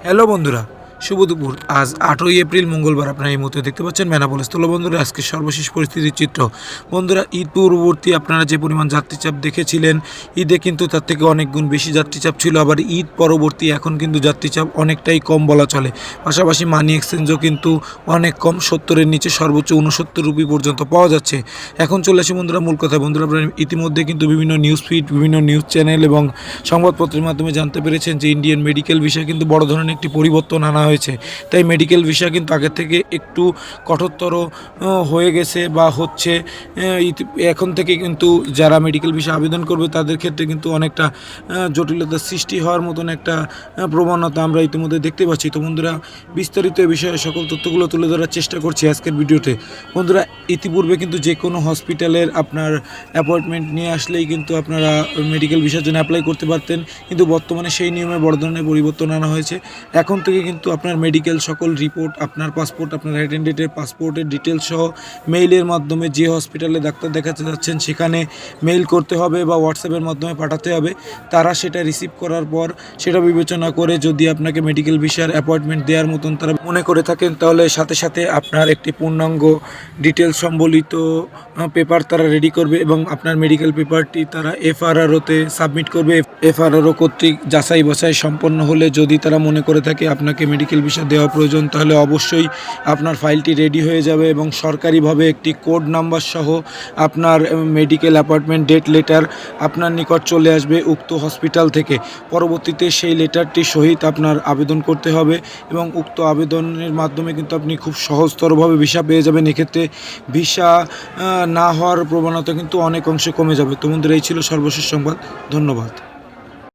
Hello বন্ধুরা শুভ দুপুর। আজ আটই এপ্রিল, মঙ্গলবার আপনারা এই মুহূর্তে দেখতে পাচ্ছেন মেনাপোলিস। তোলো বন্ধুরা আজকে সর্বশেষ পরিস্থিতির চিত্র। বন্ধুরা, ঈদ পূর্ববর্তী আপনারা যে পরিমাণ যাত্রীচাপ দেখেছিলেন, ঈদে কিন্তু তার থেকে অনেক গুণ বেশি যাত্রীচাপ ছিল। আবার ঈদ পরবর্তী এখন কিন্তু যাত্রীচাপ অনেকটাই কম বলা চলে। পাশাপাশি মানি এক্সচেঞ্জও কিন্তু অনেক কম, সত্তরের নিচে সর্বোচ্চ উনসত্তর রুপি পর্যন্ত পাওয়া যাচ্ছে। এখন চলে আসি বন্ধুরা মূল কথা বন্ধুরা, আপনারা ইতিমধ্যে কিন্তু বিভিন্ন নিউজ ফিড বিভিন্ন নিউজ চ্যানেল এবং সংবাদপত্রের মাধ্যমে জানতে পেরেছেন যে ইন্ডিয়ান মেডিকেল ভিসা কিন্তু বড় ধরনের একটি পরিবর্তন আনা হয়েছে। তাই মেডিকেল ভিসা কিন্তু আগের থেকে একটু কঠোরতর হয়ে গেছে বা হচ্ছে এখন থেকে কিন্তু যারা মেডিকেল ভিসা আবেদন করবে তাদের ক্ষেত্রে কিন্তু অনেকটা জটিলতার সৃষ্টি হওয়ার মতন একটা প্রবণতা আমরা ইতিমধ্যে দেখতে পাচ্ছি। তো বন্ধুরা, বিস্তারিত এ বিষয়ে সকল তথ্যগুলো তুলে ধরার চেষ্টা করছি আজকের ভিডিওতে। বন্ধুরা, ইতিপূর্বে কিন্তু যে কোনো হসপিটালের আপনার অ্যাপয়েন্টমেন্ট নিয়ে আসলেই কিন্তু আপনারা মেডিকেল ভিসার জন্য অ্যাপ্লাই করতে পারতেন। কিন্তু বর্তমানে সেই নিয়মে বড় ধরনের পরিবর্তন আনা হয়েছে। এখন থেকে কিন্তু আপনার মেডিকেল সকল রিপোর্ট আপনার পাসপোর্ট আপনার অ্যাটেন্ডেন্টের পাসপোর্টের ডিটেলস সহ মেইলের মাধ্যমে যে হসপিটালে ডাক্তার দেখাতে যাচ্ছেন, সেখানে মেইল করতে হবে বা হোয়াটসঅ্যাপের মাধ্যমে পাঠাতে হবে। তারা সেটা রিসিভ করার পর সেটা বিবেচনা করে যদি আপনাকে মেডিকেল ভিসার অ্যাপয়েন্টমেন্ট দেওয়ার মতন তারা মনে করে থাকেন, তাহলে সাথে সাথে আপনার একটি পূর্ণাঙ্গ ডিটেলস সম্বলিত পেপার তারা রেডি করবে এবং আপনার মেডিকেল পেপারটি তারা এফআরআরওতে সাবমিট করবে। এফআরআরও কর্তৃক যাচাই বাছাই সম্পন্ন হলে যদি তারা মনে করে থাকে আপনাকে মেডিকেল ভিসা দেওয়া প্রয়োজন, তাহলে অবশ্যই আপনার ফাইলটি রেডি হয়ে যাবে এবং সরকারিভাবে একটি কোড নাম্বার সহ আপনার মেডিকেল অ্যাপয়েন্টমেন্ট ডেট লেটার আপনার নিকট চলে আসবে উক্ত হসপিটাল থেকে। পরবর্তীতে সেই লেটারটি সহিত আপনার আবেদন করতে হবে এবং উক্ত আবেদনের মাধ্যমে কিন্তু আপনি খুব সহজতরভাবে ভিসা পেয়ে যাবেন। এক্ষেত্রে ভিসা না হওয়ার প্রবণতা কিন্তু অনেক অংশে কমে যাবে। তো বন্ধুরা, এই ছিল সর্বশেষ সংবাদ। ধন্যবাদ।